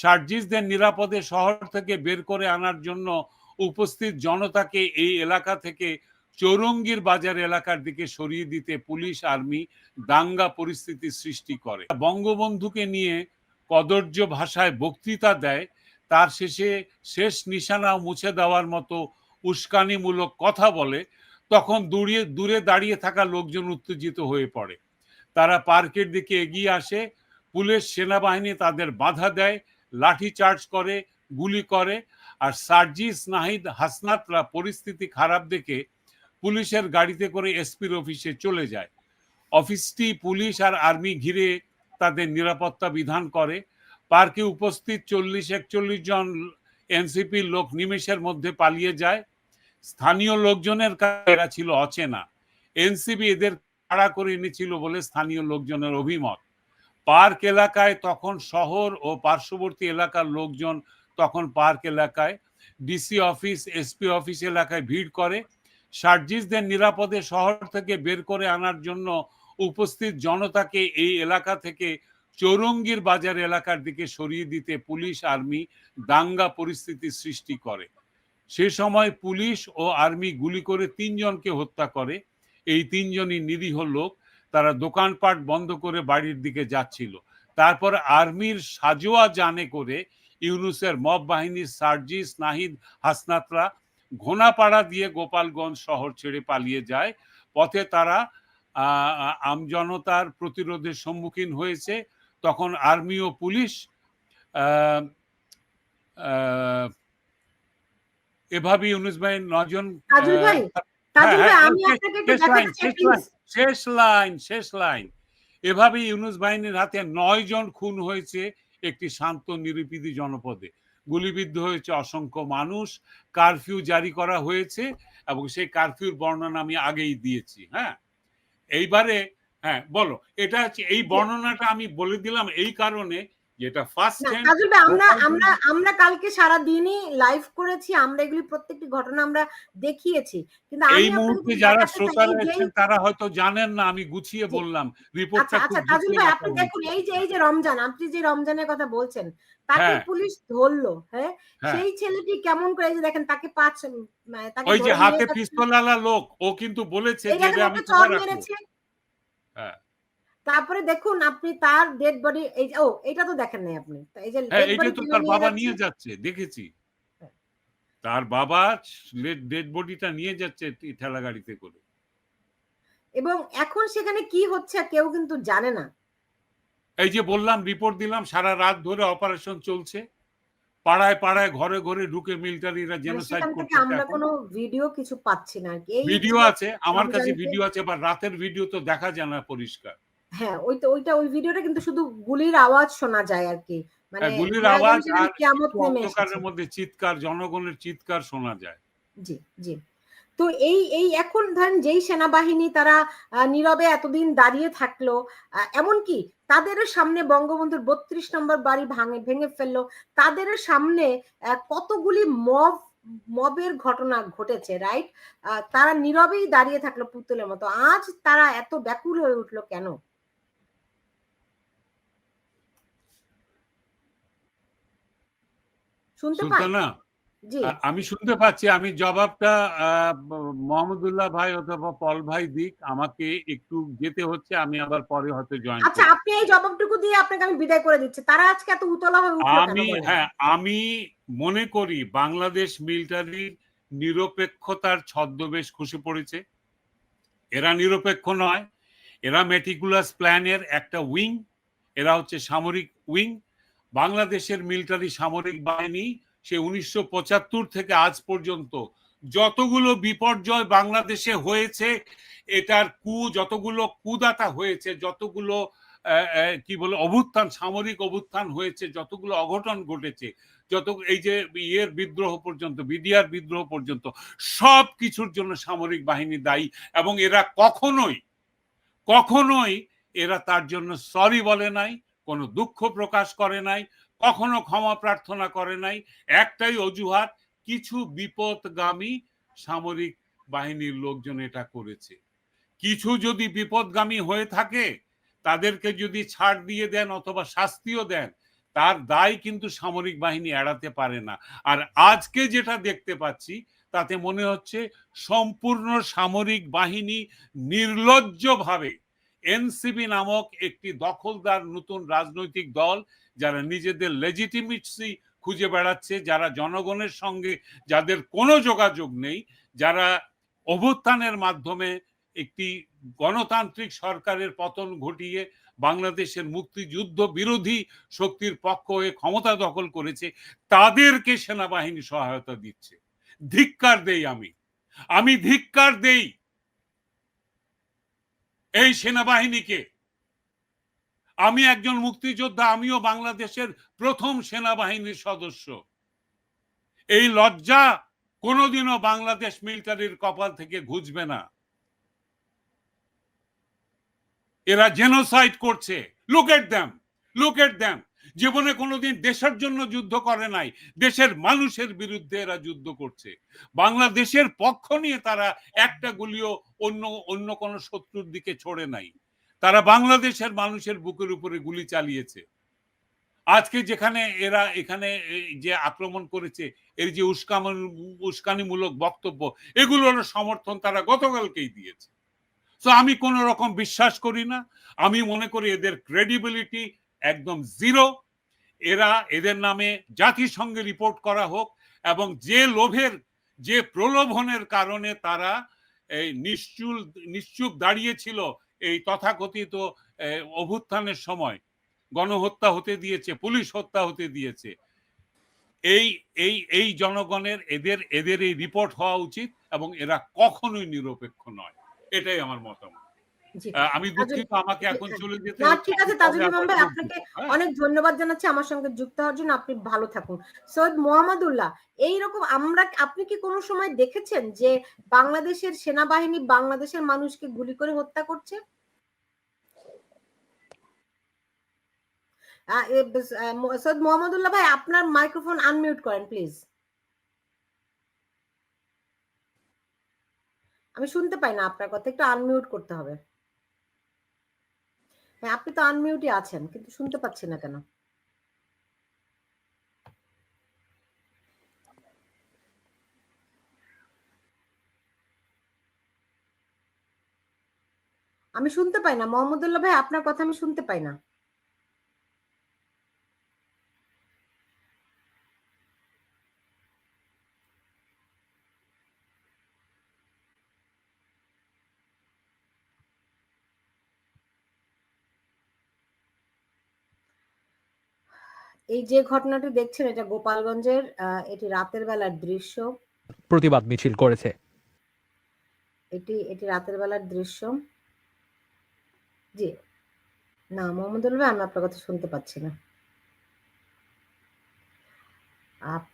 সার্জিসদের নিরাপদে শহর থেকে বের করে আনার জন্য উপস্থিত জনতাকে এই এলাকা থেকে চৌরঙ্গীর বাজার এলাকার দিকে সরিয়ে দিতে পুলিশ, আর্মি দাঙ্গা পরিস্থিতি সৃষ্টি করে। বঙ্গবন্ধুকে নিয়ে কদর্য ভাষায় বক্তৃতা দেয়, তার শেষে শেষ নিশানা মুছে দেওয়ার মতো উস্কানিমূলক কথা বলে, তখন দূরে দূরে দাঁড়িয়ে থাকা লোকজন উত্তেজিত হয়ে পড়ে। তারা পার্কের দিকে এগিয়ে আসে, পুলিশ সেনাবাহিনী তাদের বাধা দেয় লাঠি চার্জ করে, গুলি করে আর সার্জিস নাহিদ হাসনাতরা পরিস্থিতি খারাপ দেখে পুলিশের গাড়িতে করে এসপির অফিসে চলে যায়। অফিসটি পুলিশ আর আর্মি ঘিরে তাদের নিরাপত্তা বিধান করে। পার্কে উপস্থিত চল্লিশ একচল্লিশ জন এনসিপির লোক নিমেষের মধ্যে পালিয়ে যায়। স্থানীয় লোকজনের এরা ছিল অচেনা। এনসিপি এদের ভাড়া করে এনেছিল বলে স্থানীয় লোকজনের অভিমত। পার্ক এলাকায় তখন শহর ও পার্শ্ববর্তী এলাকার লোকজন তখন পার্ক এলাকায় ডিসি অফিস এসপি অফিস এলাকায় ভিড় করে। সার্জিসদের নিরাপদে শহর থেকে বের করে আনার জন্য উপস্থিত জনতাকে এই এলাকা থেকে চৌরঙ্গীর বাজার এলাকার দিকে সরিয়ে দিতে পুলিশ, আর্মি দাঙ্গা পরিস্থিতি সৃষ্টি করে। সে সময় পুলিশ ও আর্মি গুলি করে তিনজনকে হত্যা করে। এই তিনজনই নিরীহ লোক। তারা দোকানপাট বন্ধ করে বাড়ির দিকে যাচ্ছিল। তারপর আর্মির সাজোয়া জানে করে ইউনুসের মব বাহিনীর সার্জিস নাহিদ হাসনাতরা ঘোনাপাড়া দিয়ে গোপালগঞ্জ শহর ছেড়ে পালিয়ে যায়। পথে তারা আমজনতার প্রতিরোধের সম্মুখীন হয়েছে। তখন আর্মি ও পুলিশ এভাবে ইউনুস ভাই নজন শেষ লাইন শেষ লাইন। এভাবে ইউনুস বাহিনীর হাতে নয় জন খুন হয়েছে একটি শান্ত নিরুপিদি জনপদে। গুলিবিদ্ধ হয়েছে অসংখ্য মানুষ, কারফিউ জারি করা হয়েছে এবং সেই কারফিউর বর্ণনা আমি আগেই দিয়েছি হ্যাঁ? এইবারে হ্যাঁ বলো। এটা হচ্ছে, এই বর্ণনাটা আমি বলে দিলাম এই কারণে যেটা ফার্স্ট আমরা আমরা আমরা কালকে সারা দিনই লাইভ করেছি আমরা এগুলি প্রত্যেকটি ঘটনা আমরা দেখিয়েছি। কিন্তু এই মুহূর্তে যারা শ্রোতা রয়েছেন তারা হয়তো জানেন না আমি গুছিয়ে বললাম রিপোর্টটা আচ্ছা আচ্ছা ভাই আপনি দেখুন এই যে এই যে রমজান আপনি যে রমজানের কথা বলছেন তাকে পুলিশ ধরলো হ্যাঁ? সেই ছেলেটি কেমন করে যে দেখেন তাকে পাঁচ তাকে ওই যে হাতে পিস্তলালা লোক ও কিন্তু বলেছে যে আমি মেরেছে। হ্যাঁ। তারপরে দেখুন আপনি তার ডেড বডি এই ও এটা তো দেখেন নাই আপনি। এই যে এইটা তো তার বাবা নিয়ে যাচ্ছে দেখেছি। তার বাবা ডেড বডিটা নিয়ে যাচ্ছে ঠেলা গাড়িতে করে। এবং এখন সেখানে কি হচ্ছে কেউ কিন্তু জানে না। এই যে বললাম রিপোর্ট দিলাম সারা রাত ধরে অপারেশন চলছে। পাড়ায় পাড়ায় ঘরে ঘরে ঢুকে মিলিটারিরা জেনোসাইড করছে আমরা কোনো ভিডিও কিছু পাচ্ছি না ভিডিও আছে আমার কাছে ভিডিও আছে বা রাতের ভিডিও তো দেখা যায় না পরিষ্কার। হ্যাঁ ওই তো ওইটা ওই ভিডিওটা কিন্তু শুধু গুলির আওয়াজ শোনা যায় আর কি মানে গুলির আওয়াজ আর অন্ধকারের মধ্যে চিৎকার জনগণের চিৎকার শোনা যায়। জি জি। তো এই এই এখন ধরেন যেই সেনাবাহিনী তারা নীরবে এতদিন দাঁড়িয়ে থাকল এমনকি তাদের সামনে বঙ্গবন্ধুর বত্রিশ নম্বর বাড়ি ভাঙে ভেঙে ফেলল তাদের সামনে কতগুলি মব মবের ঘটনা ঘটেছে রাইট? তারা নীরবেই দাঁড়িয়ে থাকল পুতুলের মতো। আজ তারা এত ব্যাকুল হয়ে উঠল কেন? শুনতে না আমি শুনতে পাচ্ছি আমি জবাবটা মোহাম্মদুল্লাহ ভাই অথবা পল ভাই দিক আমাকে একটু যেতে হচ্ছে আমি আবার পরে হয়তো জয়েন আচ্ছা আপনি এই জবাবটুকু দিয়ে আপনাকে আমি বিদায় করে দিচ্ছি। তারা আজকে এত উতলা হয়ে উঠল আমি হ্যাঁ আমি মনে করি বাংলাদেশ মিলিটারির নিরপেক্ষতার ছদ্মবেশ খুশি পড়েছে। এরা নিরপেক্ষ নয় এরা মেটিকুলাস প্ল্যানের একটা উইং এরা হচ্ছে সামরিক উইং বাংলাদেশের মিলিটারি সামরিক বাহিনী সে উনিশশো পঁচাত্তর থেকে আজ পর্যন্ত যতগুলো বিপর্যয় বাংলাদেশে হয়েছে, এটার কু, যতগুলো কুদাতা হয়েছে, যতগুলো কি বলে, অভ্যুত্থান, সামরিক অভ্যুত্থান হয়েছে, যতগুলো অঘটন ঘটেছে, যত, এই যে ইয়ের বিদ্রোহ পর্যন্ত, বিডিআর বিদ্রোহ পর্যন্ত সব কিছুর জন্য সামরিক বাহিনী দায়ী এবং এরা কখনোই কখনোই এরা তার জন্য সরি বলে নাই কোনো দুঃখ প্রকাশ করে নাই, কখনো ক্ষমা প্রার্থনা করে নাই। একটাই অজুহাত, কিছু বিপদগামী সামরিক বাহিনীর লোকজন এটা করেছে। কিছু যদি বিপদগামী হয়ে থাকে, তাদেরকে যদি ছাড় দিয়ে দেন অথবা শাস্তিও দেন, তার দায় কিন্তু সামরিক বাহিনী এড়াতে পারে না। আর আজকে যেটা দেখতে পাচ্ছি, তাতে মনে হচ্ছে সম্পূর্ণ সামরিক বাহিনী নির্লজ্জভাবে এনসিবি নামক একটি দখলদার নতুন রাজনৈতিক দল যারা নিজেদের লেজিটিমেসি খুঁজে বেড়াচ্ছে, যারা জনগণের সঙ্গে যাদের কোনো যোগাযোগ নেই, যারা অভ্যুত্থানের মাধ্যমে একটি গণতান্ত্রিক সরকারের পতন ঘটিয়ে বাংলাদেশের মুক্তিযুদ্ধ বিরোধী শক্তির পক্ষ হয়ে ক্ষমতা দখল করেছে, তাদেরকে সেনাবাহিনী সহায়তা দিচ্ছে। ধিক্কার দেই আমি। আমি ধিক্কার দেই। এই সেনাবাহিনীকে। আমি একজন মুক্তিযোদ্ধা, আমিও বাংলাদেশের প্রথম সেনাবাহিনীর সদস্য। এই লজ্জা কোনোদিনও বাংলাদেশ মিলিটারির কপাল থেকে ঘুচবে না। এরা জেনোসাইড করছে। Look at them look at them জীবনে কোনোদিন দেশের জন্য যুদ্ধ করে নাই, দেশের মানুষের বিরুদ্ধে এরা যুদ্ধ করছে। বাংলাদেশের পক্ষ নিয়ে তারা একটা গুলিও অন্য অন্য কোনো শত্রুর দিকে ছড়ে নাই। তারা বাংলাদেশের মানুষের বুকের উপরে গুলি চালিয়েছে। আজকে যেখানে এরা এখানে যে আক্রমণ করেছে এর যে উস্কামন, উস্কানিমূলক বক্তব্য, এগুলোর সমর্থন তারা গতকালকেই দিয়েছে। তো আমি কোন রকম বিশ্বাস করি না। আমি মনে করি এদের ক্রেডিবিলিটি একদম জিরো। এরা এদের নামে জাতিসংঘে রিপোর্ট করা হোক এবং যে লোভের, যে প্রলোভনের কারণে তারা এই নিশ্চুল, নিশ্চুপ দাঁড়িয়েছিল এই তথাকথিত অভ্যুত্থানের সময়। গণহত্যা হতে দিয়েছে, পুলিশ হত্যা হতে দিয়েছে। এই এই এই জনগণের, এদের এদের এই রিপোর্ট হওয়া উচিত এবং এরা কখনোই নিরপেক্ষ নয়। এটাই আমার মতামত। আমি দুঃখিত আমাকে এখন চলে যেতে না ঠিক আছে তাজুল ইমাম ভাই আপনাকে হ্যাঁ? অনেক ধন্যবাদ জানাচ্ছি আমার সঙ্গে যুক্ত হওয়ার জন্য। আপনি ভালো থাকুন। সৈয়দ মোহাম্মদুল্লাহ এইরকম আমরা আপনি কি কোনো সময় দেখেছেন যে বাংলাদেশের সেনাবাহিনী বাংলাদেশের মানুষকে গুলি করে হত্যা করছে? সৈয়দ মোহাম্মদুল্লাহ ভাই আপনার মাইক্রোফোন আনমিউট করেন প্লিজ। আমি শুনতে পাই না আপনার কথা একটু আনমিউট করতে হবে। হ্যাঁ আপনি তো আনমিউটে আছেন, কিন্তু শুনতে পাচ্ছি না কেন? আমি শুনতে পাই না। মোহাম্মদুল্লাহ ভাই, আপনার কথা আমি শুনতে পাই না। এই যে ঘটনাটি দেখছেন এটা গোপালগঞ্জের এটি রাতের বেলার দৃশ্য। প্রতিবাদ মিছিল করেছে। এটি এটি রাতের বেলার দৃশ্য। জি। না মোহাম্মদুল ভাই আমি আপনার কথা শুনতে পাচ্ছি না।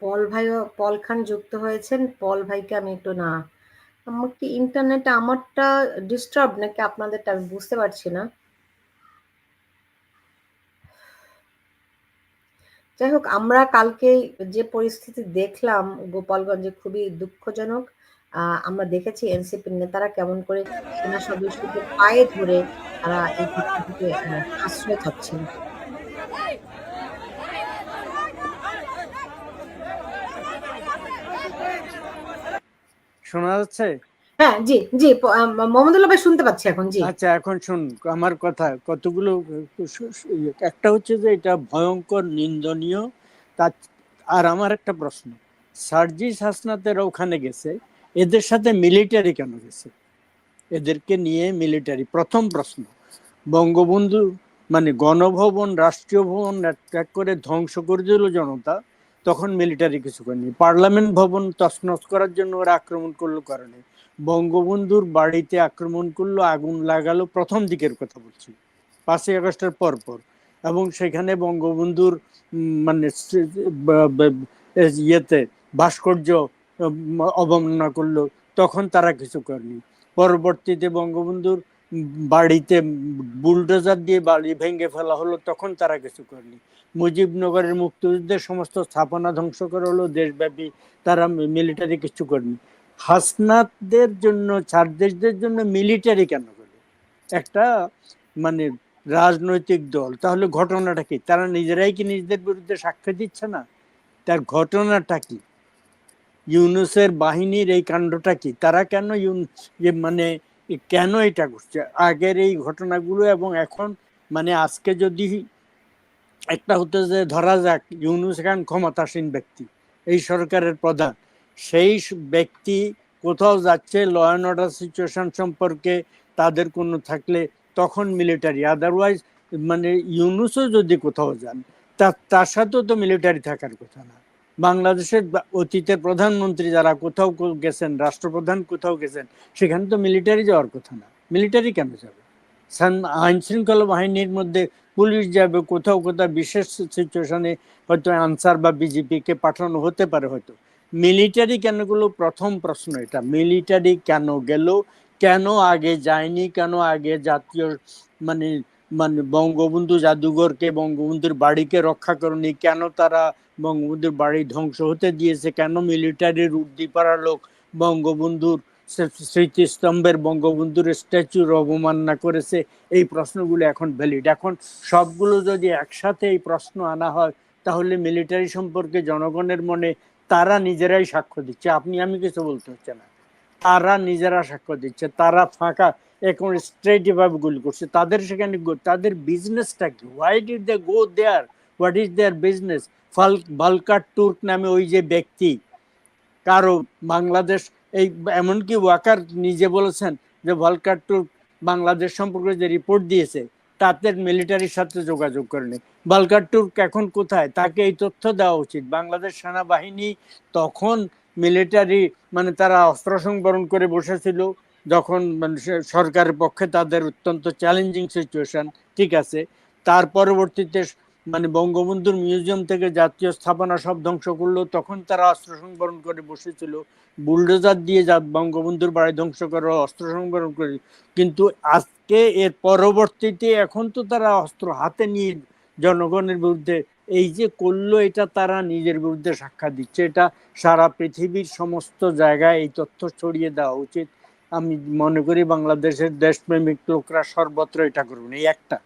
পল ভাইও পল খান যুক্ত হয়েছেন। পল ভাইকে আমি একটু না আমার কি ইন্টারনেট আমারটা ডিস্টার্ব নাকি আপনাদেরটা আমি বুঝতে পারছি না। যাই হোক আমরা কালকে যে পরিস্থিতি দেখলাম গোপালগঞ্জে খুবই দুঃখজনক। আমরা দেখেছি এনসিপির নেতারা কেমন করে সেনা সদস্যদের পায়ে ধরে তারা এই আহ, আশ্রয় চাচ্ছেন শোনা যাচ্ছে? হ্যাঁ জি জি মোহাম্মদুল্লাহ ভাই শুনতে পাচ্ছি এখন জি। আচ্ছা এখন শুন আমার কথা কতগুলো ইয়ে, একটা হচ্ছে যে এটা ভয়ঙ্কর নিন্দনীয় তার আর আমার একটা প্রশ্ন। ওখানে গেছে এদের সাথে মিলিটারি কেন গেছে? এদেরকে নিয়ে মিলিটারি প্রথম প্রশ্ন। বঙ্গবন্ধু মানে গণভবন রাষ্ট্রীয় ভবন অ্যাটাক করে ধ্বংস করে দিল জনতা তখন মিলিটারি কিছু করেনি। পার্লামেন্ট ভবন তছনছ করার জন্য ওরা আক্রমণ করল কারণে। বঙ্গবন্ধুর বাড়িতে আক্রমণ করল, আগুন লাগালো, প্রথম দিকের কথা বলছি, পাঁচই আগস্টের পর পর এবং সেখানে বঙ্গবন্ধুর মানে ইয়েতে ভাস্কর্য অবমাননা করল, তখন তারা কিছু করেনি। পরবর্তীতে বঙ্গবন্ধুর বাড়িতে বুলডোজার দিয়ে বাড়ি ভেঙে ফেলা হলো, তখন তারা কিছু করেনি। মুজিবনগরের মুক্তিযুদ্ধের সমস্ত স্থাপনা ধ্বংস করা হলো, দেশব্যাপী তারা মিলিটারি কিছু করেনি। হাসনাতদের জন্য ছাড়দেশদের জন্য মিলিটারি কেন করে একটা মানে রাজনৈতিক দল, তাহলে ঘটনাটা কি? তারা নিজেরাই কি নিজেদের বিরুদ্ধে সাক্ষ্য দিচ্ছে না? তার ঘটনাটা কি? ইউনুসের বাহিনীর এই কাণ্ডটা কি? তারা কেন ইউন, যে মানে কেন এটা করছে আগের এই ঘটনাগুলো এবং এখন মানে আজকে যদি একটা হতে যে ধরা যাক, ইউনুস খান ক্ষমতাসীন ব্যক্তি, এই সরকারের প্রধান সেই ব্যক্তি কোথাও যাচ্ছে ল অ্যান্ড অর্ডার সিচুয়েশন সম্পর্কে তাদের কোনো থাকলে তখন মিলিটারি আদারওয়াইজ মানে ইউনুসও যদি কোথাও যান, তা, তার সাথেও তো মিলিটারি থাকার কথা না। বাংলাদেশের অতীতের প্রধানমন্ত্রী যারা কোথাও গেছেন, রাষ্ট্রপ্রধান কোথাও গেছেন, সেখানে তো মিলিটারি যাওয়ার কথা না। মিলিটারি কেন যাবে? আইন শৃঙ্খলা বাহিনীর মধ্যে পুলিশ যাবে, কোথাও কোথাও বিশেষ সিচুয়েশনে হয়তো আনসার বা বিজেপিকে পাঠানো হতে পারে হয়তো। মিলিটারি কেন গেলো? প্রথম প্রশ্ন এটা। মিলিটারি কেন গেল? কেন আগে যায়নি? কেন আগে জাতীয় মানে মানে বঙ্গবন্ধু জাদুঘরকে, বঙ্গবন্ধুর বাড়িকে রক্ষা করেনি? কেন তারা বঙ্গবন্ধুর বাড়ি ধ্বংস হতে দিয়েছে? কেন মিলিটারির উদ্দীপাড়ার লোক বঙ্গবন্ধুর স্মৃতিস্তম্ভের বঙ্গবন্ধুর স্ট্যাচুর অবমাননা করেছে? এই প্রশ্নগুলো এখন ভ্যালিড এখন সবগুলো যদি একসাথে এই প্রশ্ন আনা হয়, তাহলে মিলিটারি সম্পর্কে জনগণের মনে তারা নিজেরাই সাক্ষ্য দিচ্ছে। আপনি, আমি কিছু বলতে হচ্ছে না। তারা নিজেরা সাক্ষ্য দিচ্ছে। তারা ফাঁকা, এখন স্ট্রেট ভাবে গুলি করছে। তাদের সেখানে তাদের বিজনেসটা কি? Why did they go there what is their business ফাল ভালকার টুর্ক নামে ওই যে ব্যক্তি, কারও বাংলাদেশ, এই, এমনকি ওয়াকার নিজে বলেছেন যে ভলকার টুর্ক বাংলাদেশ সম্পর্কে যে রিপোর্ট দিয়েছে তাতে মিলিটারির সাথে যোগাযোগ করেনি বালকার টুর্ক এখন কোথায়? তাকে এই তথ্য দেওয়া উচিত। বাংলাদেশ সেনাবাহিনী তখন মিলিটারি মানে তারা অস্ত্র সংবরণ করে বসেছিল, যখন মানে সরকারের পক্ষে তাদের অত্যন্ত চ্যালেঞ্জিং সিচুয়েশন ঠিক আছে? তার পরবর্তীতে মানে বঙ্গবন্ধুর মিউজিয়াম থেকে জাতীয় স্থাপনা সব ধ্বংস করল, তখন তারা অস্ত্র সংবরণ করে বসেছিল। বুলডোজার দিয়ে যা বঙ্গবন্ধুর বাড়ি ধ্বংস করে, অস্ত্র সংবরণ করে। কিন্তু আজকে এর পরবর্তীতে এখন তো তারা অস্ত্র হাতে নিয়ে জনগণের বিরুদ্ধে এই যে করল, এটা তারা নিজের বিরুদ্ধে সাক্ষাৎ দিচ্ছে। এটা সারা পৃথিবীর সমস্ত জায়গায় এই তথ্য ছড়িয়ে দেওয়া উচিত। আমি মনে করি বাংলাদেশের দেশপ্রেমিক লোকরা সর্বত্র এটা করবেন এই একটা।